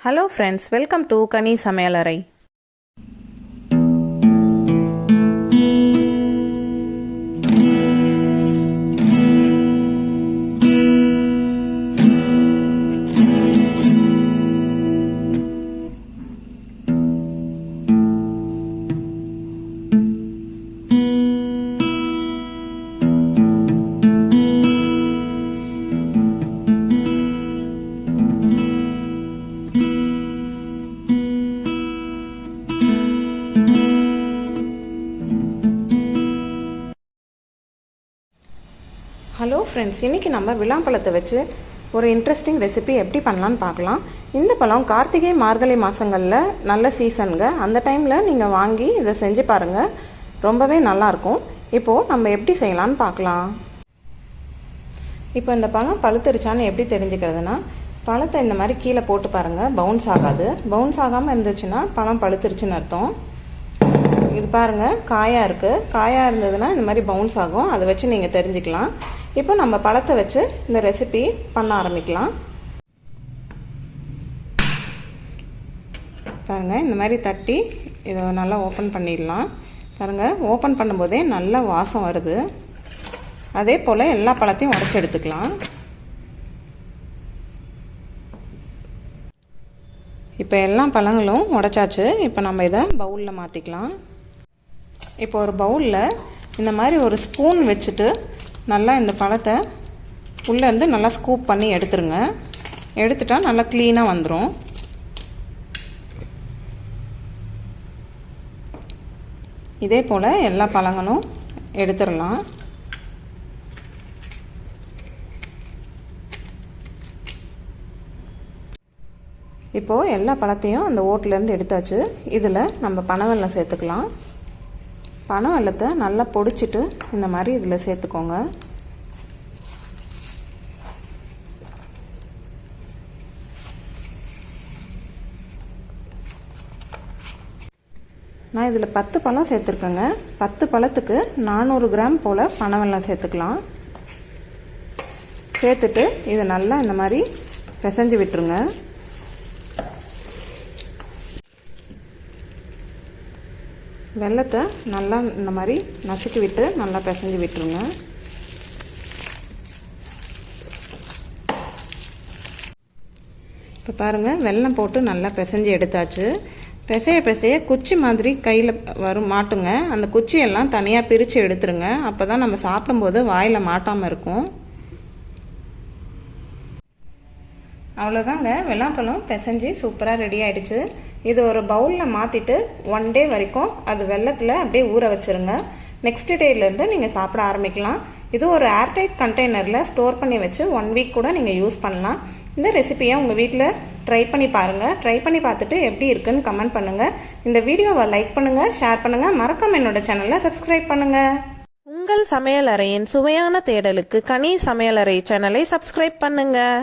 Hello friends welcome to கனி சமையலறை hello friends இன்றைக்கி நம்ம விழாம்பழத்தை வச்சு ஒரு இன்ட்ரெஸ்டிங் ரெசிபி எப்படி பண்ணலான்னு பார்க்கலாம். இந்த பழம் கார்த்திகை மார்கழி மாதங்களில் நல்ல சீசனுங்க அந்த டைமில் நீங்கள் வாங்கி இதை செஞ்சு பாருங்கள் ரொம்பவே நல்லாயிருக்கும். இப்போது நம்ம எப்படி செய்யலான்னு பார்க்கலாம். இப்போ இந்த பழம் பழுத்துருச்சான்னு எப்படி தெரிஞ்சுக்கிறதுனா பழத்தை இந்த மாதிரி கீழே போட்டு பாருங்கள் பவுன்ஸ் ஆகாது. பவுன்ஸ் ஆகாமல் இருந்துச்சுன்னா பழம் பழுத்திருச்சுன்னு அர்த்தம். இது பாருங்கள் காயாக இருக்குது காயாக இருந்ததுன்னா இந்த மாதிரி பவுன்ஸ் ஆகும். அதை வச்சு நீங்கள் தெரிஞ்சுக்கலாம். இப்போ நம்ம பழத்தை வச்சு இந்த ரெசிபி பண்ண ஆரம்பிக்கலாம். பாருங்கள் இந்த மாதிரி தட்டி இதை நல்லா ஓப்பன் பண்ணிடலாம். பாருங்கள் ஓப்பன் பண்ணும்போதே நல்ல வாசம் வருது. அதே போல் எல்லா பழத்தையும் உடச்சி எடுத்துக்கலாம். இப்போ எல்லா பழங்களும் உடச்சாச்சு. இப்போ நம்ம இதை பவுலில் மாற்றிக்கலாம் இப்போ ஒரு பவுலில் இந்த மாதிரி ஒரு ஸ்பூன் வச்சுட்டு நல்லா இந்த பழத்தை உள்ளேருந்து நல்லா ஸ்கூப் பண்ணி எடுத்துருங்க. எடுத்துட்டால் நல்லா க்ளீனாக வந்துடும் இதே போல் எல்லா பழங்களும் எடுத்துடலாம். இப்போது எல்லா பழத்தையும் அந்த ஓட்டிலேருந்து எடுத்தாச்சு. இதில் நம்ம பனவெல்லம் சேர்த்துக்கலாம். பனவெல்லத்தை நல்லா பொடிச்சிட்டு இந்த மாதிரி இதில் சேர்த்துக்கோங்க. நான் இதில் பத்து பழம் சேர்த்துருக்கேங்க. பத்து பழத்துக்கு நானூறு கிராம் போல் பனவெல்லம் சேர்த்துக்கலாம். சேர்த்துட்டு இதை நல்லா இந்த மாதிரி பிசைஞ்சு விட்டுருங்க. வெள்ளத்தை நல்லா இந்த மாதிரி நசுக்கி விட்டு நல்லா பிசைஞ்சு விட்டுருங்க. இப்போ பாருங்கள் வெல்லம் போட்டு நல்லா பிசைஞ்சு எடுத்தாச்சு. பிசைய பிசைய குச்சி மாதிரி கையில் வரும் மாட்டுங்க. அந்த குச்சியெல்லாம் தனியாக பிரித்து எடுத்துருங்க. அப்போ தான் நம்ம சாப்பிடும்போது வாயில் மாட்டாமல் இருக்கும். அவ்வளோதாங்க வெள்ளாப்பழம் பிசைஞ்சு சூப்பராக ரெடி ஆயிடுச்சு. இது ஒரு பவுலில் மாற்றிட்டு ஒன் டே வரைக்கும் அது வெள்ளத்தில் அப்படியே ஊற வச்சுருங்க. நெக்ஸ்ட் டேலேருந்து நீங்கள் சாப்பிட ஆரம்பிக்கலாம். இது ஒரு ஏர்டைட் கண்டெய்னரில் ஸ்டோர் பண்ணி வச்சு ஒன் வீக் கூட நீங்கள் யூஸ் பண்ணலாம். இந்த ரெசிபியை உங்கள் வீட்டில் ட்ரை பண்ணி பாருங்கள் ட்ரை பண்ணி பார்த்துட்டு எப்படி இருக்குன்னு கமெண்ட் பண்ணுங்கள் இந்த வீடியோவை லைக் பண்ணுங்கள் ஷேர் பண்ணுங்கள் மறக்காம என்னோட சேனலை சப்ஸ்கிரைப் பண்ணுங்கள் உங்கள் சமையலறையின் சுவையான தேடலுக்கு கனி சமையலறை சேனலை சப்ஸ்கிரைப் பண்ணுங்கள்